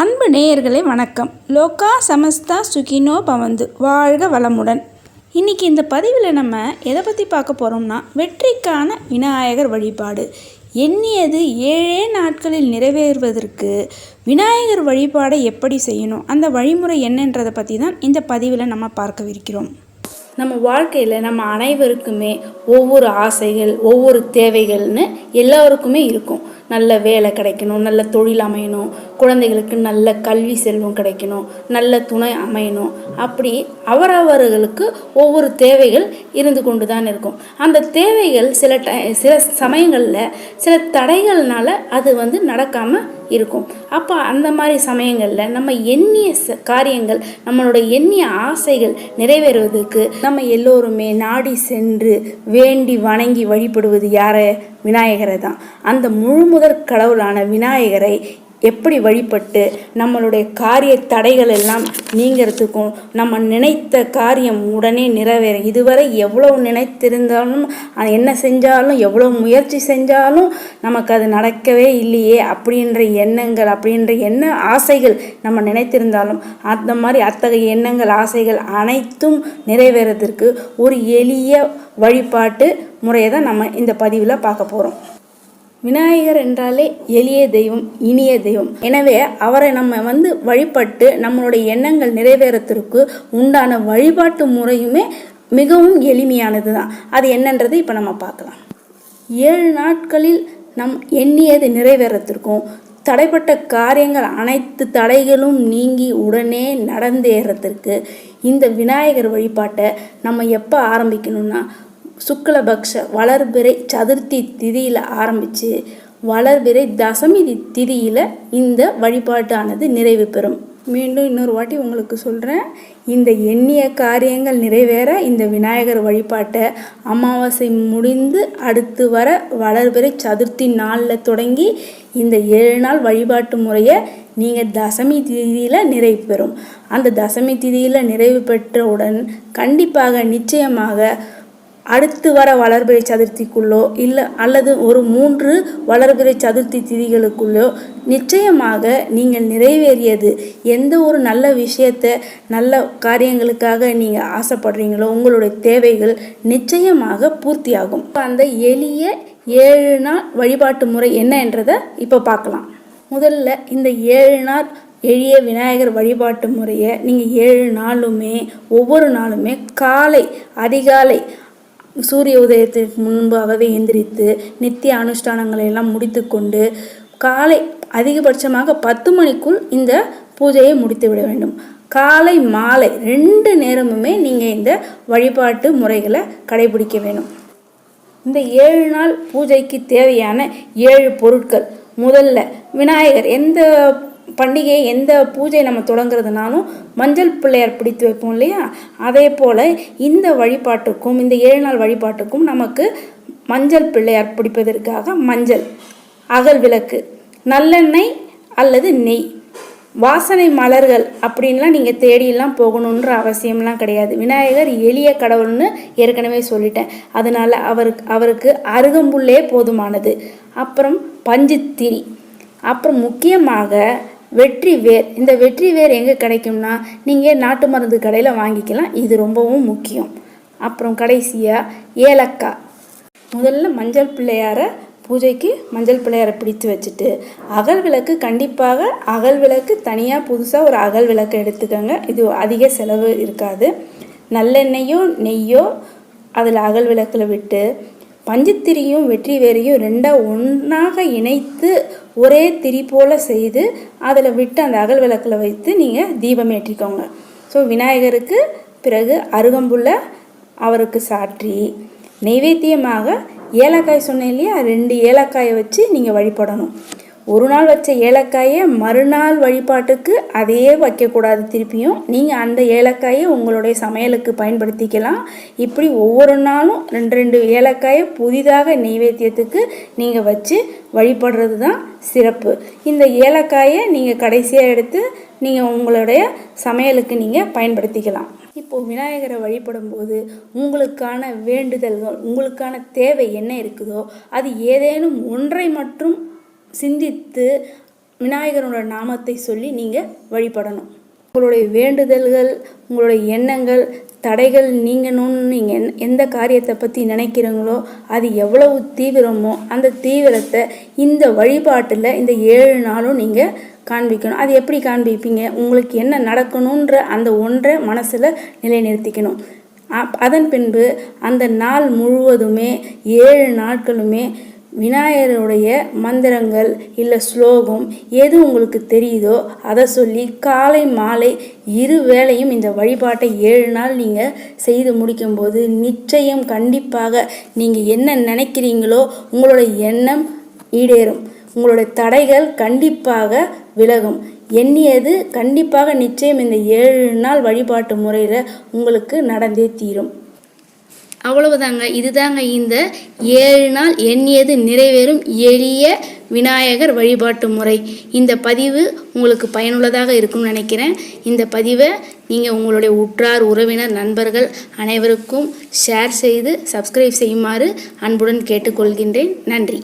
அன்பு நேயர்களே வணக்கம். லோகா சமஸ்தா சுகினோ பவந்து. வாழ்க வளமுடன். இன்றைக்கி இந்த பதிவில் நம்ம எதை பற்றி பார்க்க போகிறோம்னா வெற்றிக்கான விநாயகர் வழிபாடு. எண்ணியது ஏழே நாட்களில் நிறைவேறுவதற்கு விநாயகர் வழிபாடை எப்படி செய்யணும் அந்த வழிமுறை என்னன்றதை பற்றி தான் இந்த பதிவில் நம்ம பார்க்கவிருக்கிறோம். நம்ம வாழ்க்கையில் நம்ம அனைவருக்குமே ஒவ்வொரு ஆசைகள் ஒவ்வொரு தேவைகள்னு எல்லாருக்குமே இருக்கும். நல்ல வேலை கிடைக்கணும் நல்ல தொழில் அமையணும் குழந்தைகளுக்கு நல்ல கல்வி செல்வம் கிடைக்கணும் நல்ல துணை அமையணும். அப்படி அவரவர்களுக்கு ஒவ்வொரு தேவைகள் இருந்து கொண்டு தான் இருக்கும். அந்த தேவைகள் சில ட சில சமயங்களில் சில தடைகள்னால அது வந்து நடக்காமல் இருக்கும். அப்போ அந்த மாதிரி சமயங்களில் நம்ம எண்ணிய ச காரியங்கள் நம்மளோட எண்ணிய ஆசைகள் நிறைவேறுவதற்கு நம்ம எல்லோருமே நாடி சென்று வேண்டி வணங்கி வழிபடுவது யார்? விநாயகரை தான் அந்த முழுமுதற் கடவுளான விநாயகரை எப்படி வழிபட்டு நம்மளுடைய காரிய தடைகள் எல்லாம் நீங்கிறதுக்கும் நம்ம நினைத்த காரியம் உடனே நிறைவேறும். இதுவரை எவ்வளோ நினைத்திருந்தாலும் அது என்ன செஞ்சாலும் எவ்வளோ முயற்சி செஞ்சாலும் நமக்கு அது நடக்கவே இல்லையே அப்படின்ற எண்ணங்கள் அப்படின்ற என்ன ஆசைகள் நம்ம நினைத்திருந்தாலும் அந்த மாதிரி அத்தகைய எண்ணங்கள் ஆசைகள் அனைத்தும் நிறைவேறதற்கு ஒரு எளிய வழிபாட்டு முறையை தான் நம்ம இந்த பதிவில் பார்க்க போகிறோம் விநாயகர் என்றாலே எளிய தெய்வம் இனிய தெய்வம். எனவே அவரை நம்ம வந்து வழிபட்டு நம்மளுடைய எண்ணங்கள் நிறைவேறத்திற்கு உண்டான வழிபாட்டு முறையுமே மிகவும் எளிமையானது தான் அது என்னன்றது இப்போ நம்ம பார்க்கலாம். ஏழு நாட்களில் நம் எண்ணியது நிறைவேறத்திற்கும். தடைப்பட்ட காரியங்கள் அனைத்து தடைகளும் நீங்கி உடனே நடந்தேறத்திற்கு. இந்த விநாயகர் வழிபாட்டை நம்ம எப்போ ஆரம்பிக்கணும்னா சுக்லபக்ஷ வளர்பிறை சதுர்த்தி திதியில் ஆரம்பித்து வளர்பிறை தசமி திதியில் இந்த வழிபாட்டானது நிறைவு பெறும். மீண்டும் இன்னொரு வாட்டி உங்களுக்கு சொல்கிறேன் இந்த எண்ணிய காரியங்கள் நிறைவேற இந்த விநாயகர் வழிபாட்டை அமாவாசை முடிந்து அடுத்து வர வளர்பிறை சதுர்த்தி நாளில் தொடங்கி இந்த ஏழு நாள் வழிபாட்டு முறையை நீங்கள் தசமி திதியில் நிறைவு பெறும். அந்த தசமி திதியில் நிறைவு பெற்றவுடன் கண்டிப்பாக நிச்சயமாக அடுத்து வர வளர்பிறை சதுர்த்திக்குள்ளோ இல்லை அல்லது ஒரு மூன்று வளர்பிறை சதுர்த்தி திதிகளுக்குள்ளோ நிச்சயமாக நீங்கள் நிறைவேறியது எந்த ஒரு நல்ல விஷயத்தை நல்ல காரியங்களுக்காக நீங்கள் ஆசைப்படுறீங்களோ உங்களுடைய தேவைகள் நிச்சயமாக பூர்த்தியாகும். அந்த எளிய ஏழு நாள் வழிபாட்டு முறை என்னன்றதை இப்போ பார்க்கலாம். முதல்ல இந்த ஏழு நாள் எளிய விநாயகர் வழிபாட்டு முறையை நீங்கள் ஏழு நாளுமே ஒவ்வொரு நாளுமே காலை அதிகாலை சூரிய உதயத்திற்கு முன்பாகவே எந்திரித்து நித்திய அனுஷ்டானங்களை எல்லாம் முடித்துக்கொண்டு காலை அதிகபட்சமாக பத்து மணிக்குள் இந்த பூஜையை முடித்து விட வேண்டும். காலை மாலை ரெண்டு நேரமுமே நீங்கள் இந்த வழிபாட்டு முறைகளை கடைபிடிக்க வேணும் இந்த ஏழு நாள் பூஜைக்கு தேவையான ஏழு பொருட்கள். முதல்ல விநாயகர் எந்த பண்டிகை எந்த பூஜை நம்ம தொடங்குறதுனாலும் மஞ்சள் பிள்ளையார் பிடித்து வைப்போம் இல்லையா? அதே போல் இந்த வழிபாட்டுக்கும் இந்த ஏழு நாள் வழிபாட்டுக்கும் நமக்கு மஞ்சள் பிள்ளையார் பிடிப்பதற்காக மஞ்சள் அகல் விளக்கு நல்லெண்ணெய் அல்லது நெய். வாசனை மலர்கள் அப்படின்லாம் நீங்கள் தேடியெல்லாம் போகணுன்ற அவசியம்லாம் கிடையாது. விநாயகர் எளிய கடவுள்னு ஏற்கனவே சொல்லிட்டேன். அதனால் அவருக்கு அவருக்கு அருகம்புல்லே போதுமானது. அப்புறம் பஞ்சுத்திரி. அப்புறம் முக்கியமாக வெற்றி வேர். இந்த வெற்றி வேர் எங்கே கிடைக்கும்னா நீங்கள் நாட்டு மருந்து கடையில் வாங்கிக்கலாம். இது ரொம்பவும் முக்கியம். அப்புறம் கடைசியாக ஏலக்காய். முதல்ல மஞ்சள் பிள்ளையாரை பூஜைக்கு மஞ்சள் பிள்ளையாரை பிடித்து வச்சுட்டு அகல் விளக்கு கண்டிப்பாக அகல் விளக்கு தனியாக புதுசாக ஒரு அகல் விளக்கு எடுத்துக்கோங்க. இது அதிக செலவு இருக்காது. நல்லெண்ணெயோ நெய்யோ அதில் அகல் விளக்கில் விட்டு பஞ்சுத்திரியும் வெற்றி வேரையும் ரெண்டாக ஒன்றாக இணைத்து ஒரே திரி போல் செய்து அதில் விட்டு அந்த அகல் விளக்கில் வைத்து நீங்கள் தீபம் ஏற்றிக்கோங்க. ஸோ விநாயகருக்கு பிறகு அருகம்புல்ல அவருக்கு சாற்றி நைவேத்தியமாக ஏலக்காய் சொன்னேன் இல்லையா? ரெண்டு ஏலக்காயை வச்சு நீங்கள் வழிபடணும். ஒரு நாள் வச்ச ஏலக்காயை மறுநாள் வழிபாட்டுக்கு அதையே வைக்கக்கூடாது திருப்பியும். நீங்கள் அந்த ஏலக்காயை உங்களுடைய சமையலுக்கு பயன்படுத்திக்கலாம். இப்படி ஒவ்வொரு நாளும் ரெண்டு ரெண்டு ஏலக்காயை புதிதாக நெய்வேத்தியத்துக்கு நீங்கள் வச்சு வழிபடுறது தான் சிறப்பு. இந்த ஏலக்காயை நீங்கள் கடைசியாக எடுத்து நீங்கள் உங்களுடைய சமையலுக்கு நீங்கள் பயன்படுத்திக்கலாம். இப்போது விநாயகரை வழிபடும் போது உங்களுக்கான வேண்டுதல்கள் உங்களுக்கான தேவை என்ன இருக்குதோ அது ஏதேனும் ஒன்றை மட்டும் சிந்தித்து விநாயகரோட நாமத்தை சொல்லி நீங்கள் வழிபடணும். உங்களுடைய வேண்டுதல்கள் உங்களுடைய எண்ணங்கள் தடைகள் நீங்கணும்னு நீங்கள் என் எந்த காரியத்தை பற்றி நினைக்கிறீங்களோ அது எவ்வளவு தீவிரமோ அந்த தீவிரத்தை இந்த வழிபாட்டில் இந்த ஏழு நாளும் நீங்கள் காண்பிக்கணும். அது எப்படி காண்பிப்பீங்க? உங்களுக்கு என்ன நடக்கணுன்ற அந்த ஒன்றை மனசில் நிலைநிறுத்திக்கணும். அப்- அதன் பின்பு அந்த நாள் முழுவதுமே ஏழு நாட்களுமே விநாயகருடைய மந்திரங்கள் இல்லை ஸ்லோகம் எது உங்களுக்கு தெரியுதோ அதை சொல்லி காலை மாலை இரு வேளையும் இந்த வழிபாட்டை ஏழு நாள் நீங்கள் செய்து முடிக்கும்போது நிச்சயம் கண்டிப்பாக நீங்கள் என்ன நினைக்கிறீங்களோ உங்களோட எண்ணம் ஈடேறும். உங்களுடைய தடைகள் கண்டிப்பாக விலகும். எண்ணியது கண்டிப்பாக நிச்சயம் இந்த ஏழு நாள் வழிபாட்டு முறையில் உங்களுக்கு நடந்தே தீரும். அவ்வளவுதாங்க. இதுதாங்க இந்த ஏழு நாள் எண்ணியது நிறைவேறும் எளிய விநாயகர் வழிபாட்டு முறை. இந்த பதிவு உங்களுக்கு பயனுள்ளதாக இருக்கும்னு நினைக்கிறேன். இந்த பதிவை நீங்கள் உங்களுடைய உற்றார் உறவினர் நண்பர்கள் அனைவருக்கும் ஷேர் செய்து சப்ஸ்கிரைப் செய்யுமாறு அன்புடன் கேட்டுக்கொள்கின்றேன். நன்றி.